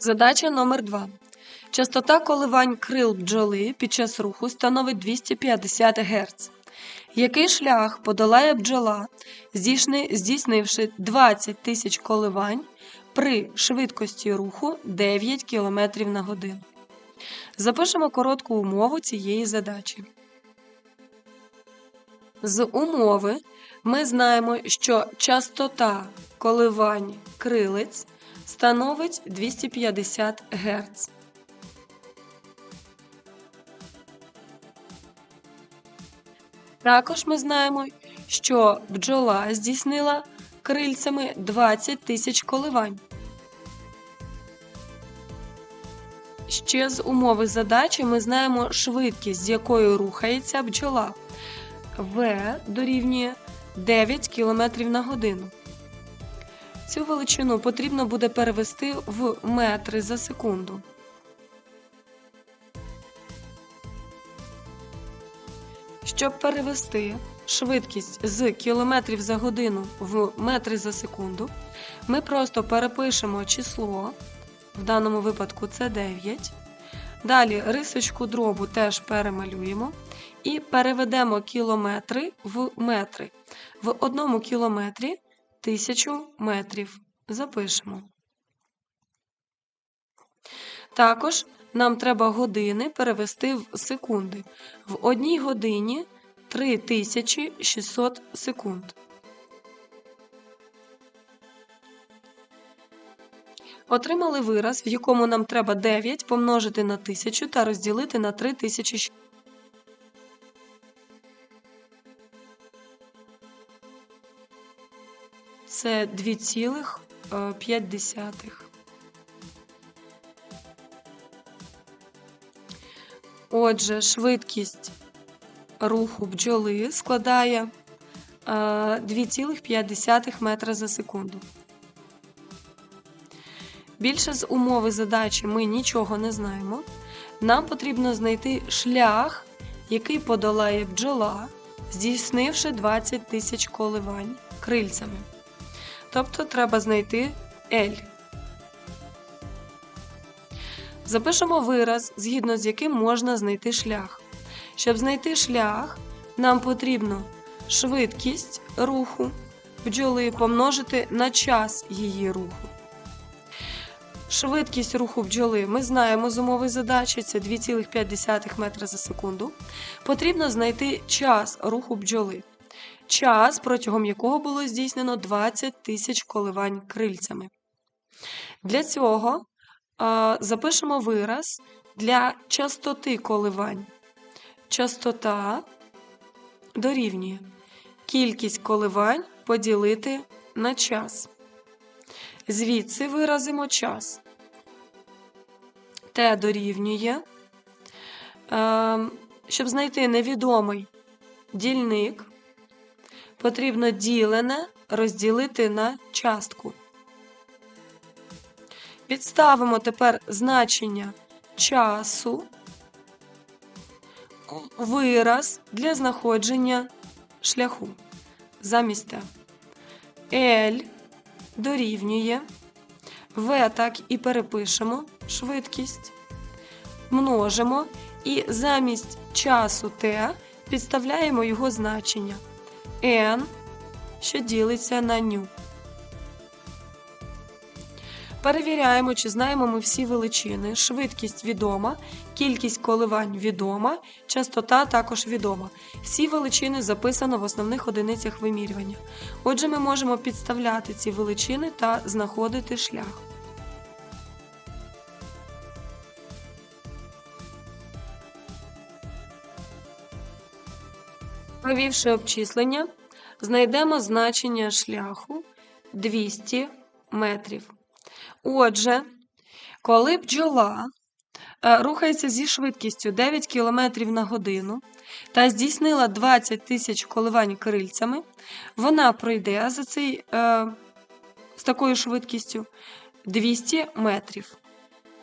Задача номер 2. Частота коливань крил бджоли під час руху становить 250 Гц. Який шлях подолає бджола, здійснивши 20 тисяч коливань при швидкості руху 9 км на годину? Запишемо коротку умову цієї задачі. З умови ми знаємо, що частота коливань крилиць становить 250 Гц. Також ми знаємо, що бджола здійснила крильцями 20 тисяч коливань. Ще з умови задачі ми знаємо швидкість, з якою рухається бджола. В дорівнює 9 км на годину. Цю величину потрібно буде перевести в метри за секунду. Щоб перевести швидкість з кілометрів за годину в метри за секунду, ми просто перепишемо число, в даному випадку це 9. Далі рисочку дробу теж перемалюємо і переведемо кілометри в метри. В одному кілометрі 1000 метрів. Запишемо. Також нам треба години перевести в секунди. В одній годині 3600 секунд. Отримали вираз, в якому нам треба 9 помножити на 1000 та розділити на 3600. Це 2,5. Отже, швидкість руху бджоли складає е, 2,5 метра за секунду. Більше з умови задачі ми нічого не знаємо. Нам потрібно знайти шлях, який подолає бджола, здійснивши 20 тисяч коливань крильцями. Тобто треба знайти L. Запишемо вираз, згідно з яким можна знайти шлях. Щоб знайти шлях, нам потрібно швидкість руху бджоли помножити на час її руху. Швидкість руху бджоли ми знаємо з умови задачі, це 2,5 метра за секунду. Потрібно знайти час руху бджоли. Час, протягом якого було здійснено 20 тисяч коливань крильцями. Для цього запишемо вираз для частоти коливань. Частота дорівнює кількість коливань поділити на час. Звідси виразимо час. Т дорівнює. Е, щоб знайти невідомий дільник, потрібно ділене розділити на частку. Підставимо тепер значення часу у вираз для знаходження шляху замість Т. L дорівнює. В так і перепишемо швидкість. Множимо і замість часу Т підставляємо його значення n, що ділиться на ню. Перевіряємо, чи знаємо ми всі величини. Швидкість відома, кількість коливань відома, частота також відома. Всі величини записано в основних одиницях вимірювання. Отже, ми можемо підставляти ці величини та знаходити шлях. Провівши обчислення, знайдемо значення шляху 200 метрів. Отже, коли бджола е, рухається зі швидкістю 9 км на годину та здійснила 20 тисяч коливань крильцями, вона пройде за цей, е, з такою швидкістю 200 метрів.